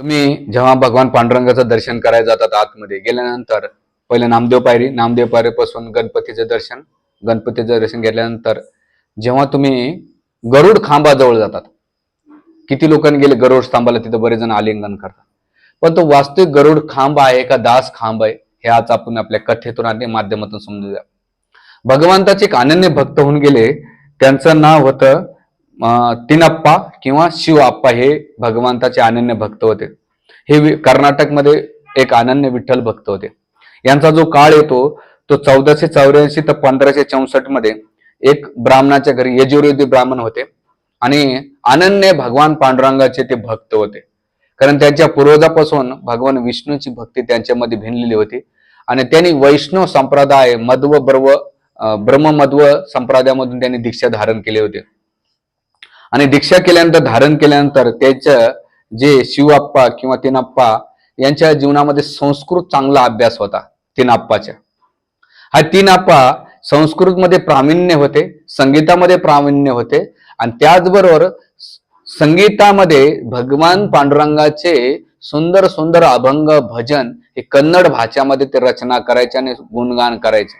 तुम्ही जेव्हा भगवान पांडुरंगाचं दर्शन करायला जातात आतमध्ये गेल्यानंतर पहिले नामदेव पायरी नामदेव पायरीपासून गणपतीचं दर्शन गणपतीचं दर्शन घेतल्यानंतर जेव्हा तुम्ही गरुड खांबाजवळ जातात किती लोकांनी गेले गरुड स्तंभाला तिथं बरेच जण आलिंगन करतात. पण तो वास्तविक गरुड खांब आहे का दास खांब आहे हे आज आपण आपल्या कथेतून आणि माध्यमातून समजूया. भगवंताचे एक अनन्य भक्त होऊन गेले त्यांचं नाव होतं तिनप्पा किंवा शिवप्पा हे भगवंताचे अनन्य भक्त होते. हे कर्नाटकमध्ये एक अनन्य विठ्ठल भक्त होते. यांचा जो काळ येतो तो चौदाशे चौऱ्याऐंशी ते पंधराशे चौसष्टमध्ये एक ब्राह्मणाच्या घरी यजुर्वेदी ब्राह्मण होते आणि अनन्य भगवान पांडुरंगाचे ते भक्त होते. कारण त्यांच्या पूर्वजापासून भगवान विष्णूची भक्ती त्यांच्यामध्ये भिनलेली होती आणि त्यांनी वैष्णव संप्रदाय मध्व ब्रव ब्रह्ममध्व संप्रदायामधून त्यांनी दीक्षा धारण केले होते. आणि दीक्षा केल्यानंतर धारण केल्यानंतर त्याच्या जे शिवाप्पा किंवा तिनाप्पा यांच्या जीवनामध्ये संस्कृत चांगला अभ्यास होता तिनाप्पाच्या हा तिनाप्पा संस्कृतमध्ये प्रावीण्य होते संगीतामध्ये प्रावीण्य होते आणि त्याचबरोबर संगीतामध्ये भगवान पांडुरंगाचे सुंदर सुंदर अभंग भजन हे कन्नड भाषामध्ये ते रचना करायचे आणि गुणगान करायचे.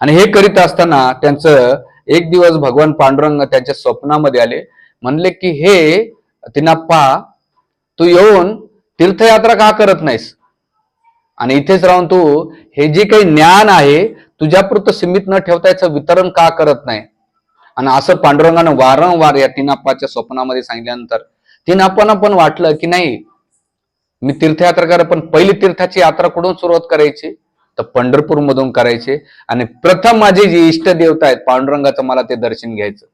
आणि हे करीत असताना त्यांचं एक दिवस भगवान पांडुरंग त्यांच्या स्वप्नामध्ये आले. म्हणले की हे तिनाप्पा तू येऊन तीर्थयात्रा का करत नाहीस? आणि इथेच राहून तू हे जे काही ज्ञान आहे तुझ्यापुरतं सीमित न ठेवता याचं वितरण का करत नाही? आणि असं पांडुरंगानं वारंवार या तिनाप्पाच्या स्वप्नामध्ये सांगितल्यानंतर तिनाप्पांना पण वाटलं की नाही मी तीर्थयात्रा करा पण पहिली तीर्थाची यात्रा कुठून सुरुवात करायची? तर पंढरपूर मधून करायचे. आणि प्रथम माझे जे इष्ट देवता आहेत पांडुरंगाचं मला ते दर्शन घ्यायचं.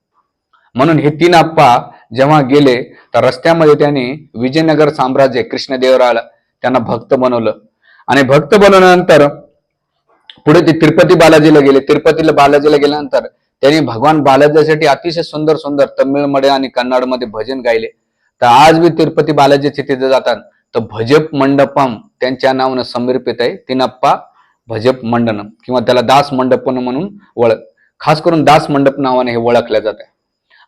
म्हणून हे तीन आप्पा जेव्हा गेले तर रस्त्यामध्ये त्यांनी विजयनगर साम्राज्य कृष्णदेवराला त्यांना भक्त बनवलं. आणि भक्त बनवल्यानंतर पुढे ते तिरुपती बालाजीला गेले. तिरुपतीला बालाजीला गेल्यानंतर त्यांनी भगवान बालाजीसाठी अतिशय सुंदर सुंदर तमिळमध्ये आणि कन्नडमध्ये भजन गायले. तर आज मी तिरुपती बालाजीचे तिथे जातात. तर भजप मंडपम त्यांच्या नावानं समर्पित आहे. तिनप्पा भजप मंडनम किंवा त्याला दास मंडपन म्हणून ओळख खास करून दास मंडप नावाने हे ओळखलं जात आहे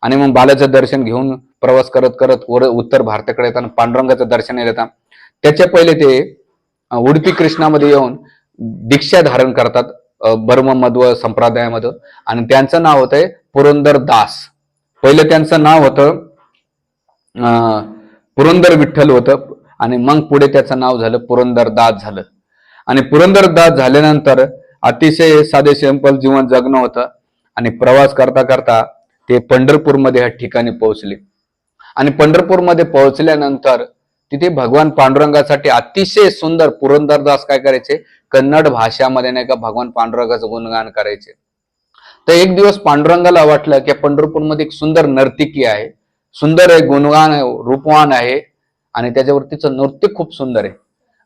आणि मग बालाचं दर्शन घेऊन प्रवास करत करत वर उत्तर भारताकडे येताना पांडुरंगाचं दर्शन येतात त्याच्या पहिले ते उडपी कृष्णामध्ये येऊन दीक्षा धारण करतात बर्म मध्व संप्रदायामध्ये. आणि त्यांचं नाव होतंय पुरंदर दास. पहिलं त्यांचं नाव होतं अं, पुरंदर विठ्ठल होतं. आणि मग पुढे त्याचं नाव झालं पुरंदर दास झालं. आणि पुरंदरदास झाल्यानंतर अतिशय साधे सिंपल जीवन जगणं होतं. आणि प्रवास करता करता ते पंढरपूरमध्ये ह्या ठिकाणी पोहोचले. आणि पंढरपूरमध्ये पोहोचल्यानंतर तिथे भगवान पांडुरंगासाठी अतिशय सुंदर पुरंदरदास काय करायचे? कन्नड भाषामध्ये नाही का भगवान पांडुरंगाचं गुणगान करायचे. तर एक दिवस पांडुरंगाला वाटलं की पंढरपूरमध्ये एक सुंदर नर्तिकी आहे. सुंदर आहे गुणगान रूपवान आहे. आणि त्याच्यावर तिचं नृत्य खूप सुंदर आहे.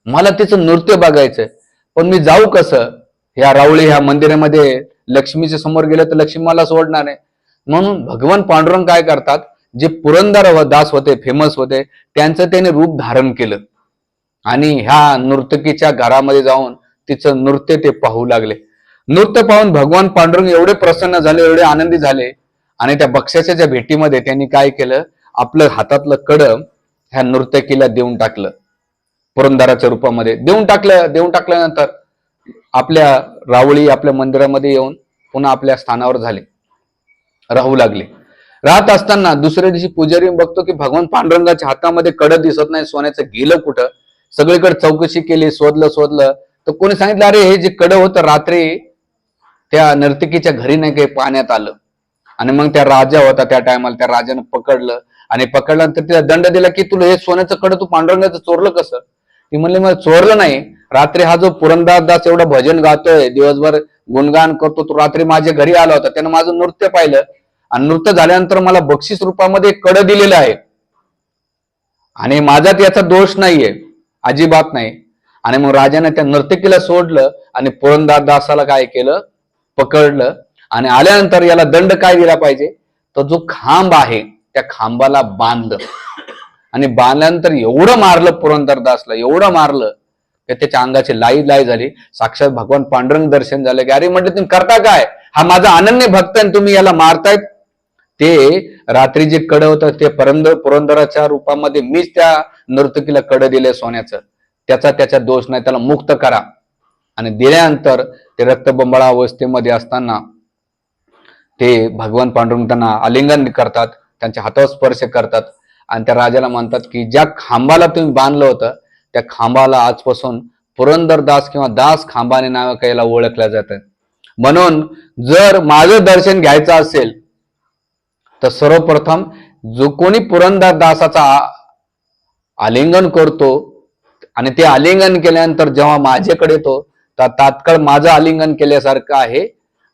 मला तिचं नृत्य बघायचंय. पण मी जाऊ कसं? ह्या रावळी ह्या मंदिरामध्ये लक्ष्मीच्या समोर गेलं तर लक्ष्मी मला सोडणार आहे म्हणून भगवान पांडुरंग काय करतात? जे पुरंदर दास होते फेमस होते त्यांचं त्याने रूप धारण केलं. आणि ह्या नर्तकीच्या घरामध्ये जाऊन तिचं नृत्य ते पाहू लागले. नृत्य पाहून भगवान पांडुरंग एवढे प्रसन्न झाले एवढे आनंदी झाले. आणि त्या बक्षाच्या ज्या भेटीमध्ये त्यांनी काय केलं? आपलं हातातलं कडम ह्या नृत्यकीला देऊन टाकलं. पुरंदराच्या रूपामध्ये. देऊन टाकलं देऊन टाकल्यानंतर आपल्या रावळी आपल्या मंदिरामध्ये येऊन पुन्हा आपल्या स्थानावर झाले. राहू लागले. राहत असताना दुसऱ्या दिवशी पुजारी बघतो की भगवान पांडुरंगाच्या हातामध्ये कड दिसत नाही सोन्याचं गेलं कुठं? सगळीकडे चौकशी केली शोधलं शोधलं. तर कोणी सांगितलं अरे हे जे कड होतं रात्री त्या नर्तकीच्या घरी नाही काही पाण्यात आलं? आणि मग त्या राजा होता त्या टायमाला त्या राजानं पकडलं. आणि पकडल्यानंतर तिला दंड दिला की तुला हे सोन्याचं कड तू पांडुरंगाचं चोरलं कसं? ती म्हणले मला चोरलं नाही. रात्री हा जो पुरंदरदास एवढं भजन गातोय दिवसभर गुणगान करतो तो रात्री माझ्या घरी आला होता. त्यानं माझं नृत्य पाहिलं. आणि नृत्य झाल्यानंतर मला बक्षीस रूपामध्ये कड दिलेलं आहे. आणि माझ्यात याचा दोष नाहीये. अजिबात नाही. आणि मग राजाने त्या नर्तकीला सोडलं आणि पुरंदरदासाला काय केलं? पकडलं. आणि आल्यानंतर याला दंड काय दिला पाहिजे? तर जो खांब आहे त्या खांबाला बांधलं. आणि बांधल्यानंतर एवढं मारलं पुरंदरदासला एवढं मारलं की त्याच्या अंगाची लाई लाई झाली. साक्षात भगवान पांडुरंग दर्शन झालं. की अरे म्हटलं तुम्ही करता काय? हा माझा अनन्य भक्त आहे आणि तुम्ही याला मारतायत? ते रात्री जे कड होतं ते परंदर पुरंदराच्या रूपामध्ये मीच त्या नर्तकीला कड दिले सोन्याचं. त्याचा त्याचा दोष नाही त्याला मुक्त करा. आणि दिल्यानंतर ते रक्तबंबाळा अवस्थेमध्ये असताना ते भगवान पांडुरंग त्यांना आलिंगन करतात त्यांच्या हातावर स्पर्श करतात. आणि त्या राजाला म्हणतात की ज्या खांबाला तुम्ही बांधलं होतं त्या खांबाला आजपासून पुरंदरदास किंवा दास खांबाने नाव काहीला ओळखलं जातं म्हणून जर माझं दर्शन घ्यायचं असेल तर सर्वप्रथम जो कोणी पुरंदर दासाचा आलिंगन करतो आणि ते आलिंगन केल्यानंतर जेव्हा माझ्याकडे येतो तर तात्काळ माझं आलिंगन केल्यासारखं आहे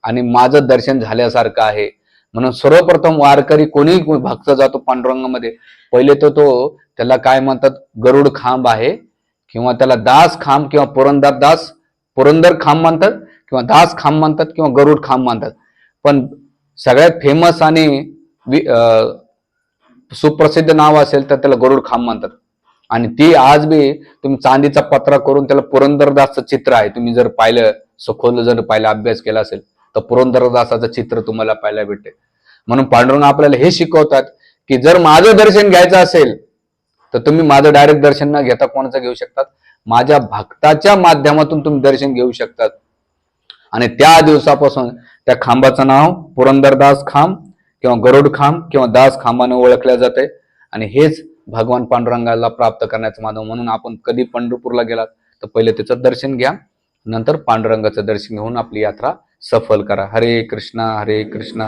आणि माझं दर्शन झाल्यासारखं आहे. म्हणून सर्वप्रथम वारकरी कोणी भक्त जातो पांडुरंगामध्ये. पहिले तर तो त्याला काय म्हणतात गरुड खांब आहे किंवा त्याला दास खांब किंवा पुरंदर दास पुरंदर खांब म्हणतात किंवा दास खांब म्हणतात किंवा गरुड खांब म्हणतात. पण सगळ्यात फेमस आणि वि- अं, सुप्रसिद्ध नाव असेल तर त्याला गरुड खांब म्हणतात. आणि ती आज बी तुम्ही चांदीचा पत्रा करून त्याला पुरंदरदासचं चित्र आहे. तुम्ही जर पाहिलं सखोल जर पाहिलं अभ्यास केला असेल तर पुरंदरदासाचं चित्र तुम्हाला पाहायला भेटेल. म्हणून पांडुरंग आपल्याला हे शिकवतात की जर माझं दर्शन घ्यायचं असेल तर तुम्ही माझं डायरेक्ट दर्शन न घेता कोणाचं घेऊ शकतात? माझ्या भक्ताच्या माध्यमातून तुम्ही दर्शन घेऊ शकतात. आणि त्या दिवसापासून त्या खांबाचं नाव पुरंदरदास खांब किंवा गरुड खांब किंवा दास खांबाने ओळखल्या जाते. आणि हेच भगवान पांडुरंगाला प्राप्त करण्याचं माध्यम म्हणून आपण कधी पंढरपूरला गेलात तर पहिले त्याचं दर्शन घ्या. नंतर पांडुरंगाचं दर्शन घेऊन आपली यात्रा सफल करा. हरे कृष्णा हरे कृष्णा.